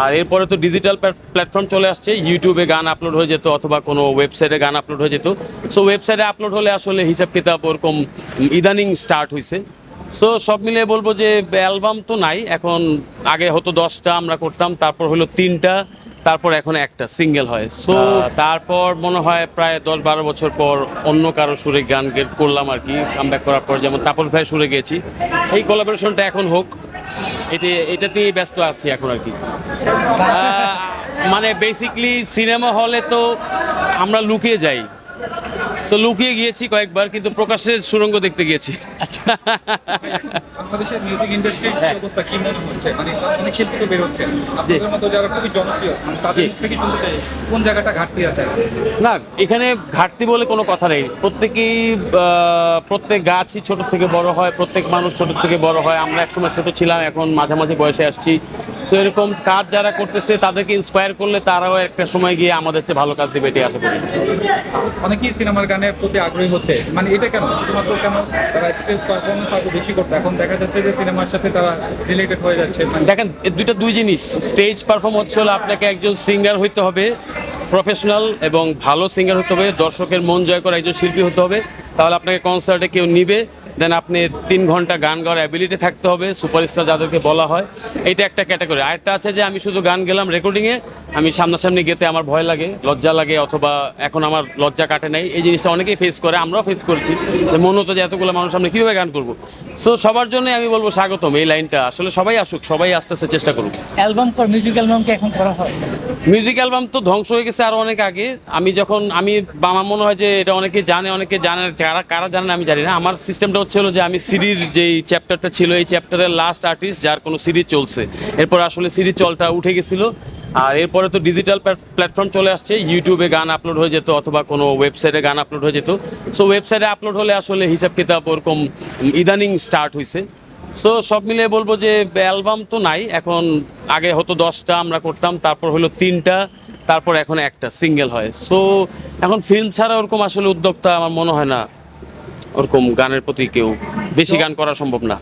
আর এরপরে তো digital platform চলে আসছে ইউটিউবে গান আপলোড হয়ে যেত অথবা কোনো ওয়েবসাইটে গান আপলোড হয়ে যেত। সো ওয়েবসাইটে আপলোড হলে আসলে হিসাব কিতাব ওরকম ইদানিং স্টার্ট হয়েছে সো সব মিলিয়ে বলব যে অ্যালবাম তো নাই এখন আগে হতো দশটা আমরা করতাম তারপর হলো তিনটা তারপর এখন একটা সিঙ্গেল হয়। সো তারপর মনে হয় প্রায় দশ বারো বছর পর অন্য কারও সুরে গান করলাম আর কি কামব্যাক করার পর যেমন তাপস ভাই সুরে গেছি এই কোলাবোরেশনটা এখন হোক এটি এটাতেই ব্যস্ত আছি এখন আর কি। মানে বেসিকলি সিনেমা হলে তো আমরা লুকিয়ে যাই। সো লুকিয়ে গিয়েছি কয়েকবার কিন্তু প্রকাশের সুরঙ্গ দেখতে গিয়েছি। বাংলাদেশের মিউজিক ইন্ডাস্ট্রির। অবস্থা? কি মনে হচ্ছে? মানে অনেক শিল্পী তো বের হচ্ছে। আপনাদের মতো যারা খুবই জনপ্রিয় তাদের থেকে শুনতে চাই কোন জায়গাটা ঘাটতি আছে? না এখানে ঘাটতি বলে কোনো কথা নেই। প্রত্যেকেই প্রত্যেক গাছই ছোট থেকে বড় হয় প্রত্যেক মানুষ ছোট থেকে বড় হয়। আমরা একসময় ছোট ছিলাম এখন মাঝামাঝি বয়সে আসছি। সো এরকম কাজ যারা করতেছে তাদেরকে ইন্সপায়ার করলে তারাও একটা সময় গিয়ে আমাদের চেয়ে ভালো কাজ দেবে এটাই আশা করি। অনেকেই সিনেমার গানের প্রতি আগ্রহী হচ্ছে। মানে এটা কেন? শুধুমাত্র কেন? তারা স্টেজ পারফরমেন্স আরও বেশি করতে। এখন দেখা যাচ্ছে যে সিনেমার সাথে তারা রিলেটেড হয়ে যাচ্ছে। মানে দেখেন দুইটা দুই জিনিস। স্টেজ পারফর্ম হচ্ছে হলো আপনাকে একজন সিঙ্গার হইতে হবে প্রফেশনাল এবং ভালো সিঙ্গার হতে হবে দর্শকের মন জয় করা একজন শিল্পী হতে হবে। তাহলে আপনাকে কনসার্টে কেউ নিবে। দেন আপনি তিন ঘণ্টা গান গাওয়ার অ্যাবিলিটি থাকতে হবে সুপারস্টার যাদেরকে বলা হয়। এটা একটা ক্যাটাগরি আরেকটা আছে যে আমি শুধু গান গেলাম রেকর্ডিংয়ে আমি সামনাসামনি গেতে আমার ভয় লাগে লজ্জা লাগে অথবা এখন আমার লজ্জা কাটে নাই। এই জিনিসটা অনেকেই ফেস করে আমরাও ফেস করছি। যে মনে হতো যে এতগুলো মানুষ সামনে কীভাবে গান করব? সো সবার জন্য আমি বলব স্বাগতম এই লাইনটা। আসলে সবাই আসুক সবাই আস্তে আস্তে চেষ্টা করুক। অ্যালবাম পর মিউজিক অ্যালবাম কি এখন করা হয়? মিউজিক অ্যালবাম তো ধ্বংস হয়ে গেছে আরও অনেক আগে। আমি যখন আমি বা আমার মনে হয় যে এটা অনেকে জানে অনেকে জানে। যারা কারা জানে আমি জানি না। আমার সিস্টেমটা হচ্ছে হলো যে আমি সিরির যেই চ্যাপ্টারটা ছিল, এই চ্যাপ্টারের লাস্ট আর্টিস্ট যার কোনো সিরিজ চলছে। এরপর আসলে সিরিজ চলটা উঠে গেছিল। আর এরপরে তো ডিজিটাল প্ল্যাটফর্ম চলে আসছে ইউটিউবে গান আপলোড হয়ে যেত অথবা কোনো ওয়েবসাইটে গান আপলোড হয়ে যেত। সো ওয়েবসাইটে আপলোড হলে আসলে হিসাব কিতাব ওরকম ইদানিং স্টার্ট হয়েছে সো সব মিলিয়ে বলব যে অ্যালবাম তো নাই, এখন আগে হতো দশটা, আমরা করতাম, তারপর হলো তিনটা, তারপর এখন একটা সিঙ্গেল হয়। সো এখন ফিল্ম ছাড়া ওরকম আসলে উদ্যোক্তা আমার মনে হয় না। ওরকম গানের প্রতি কেউ বেশি গান করা সম্ভব না।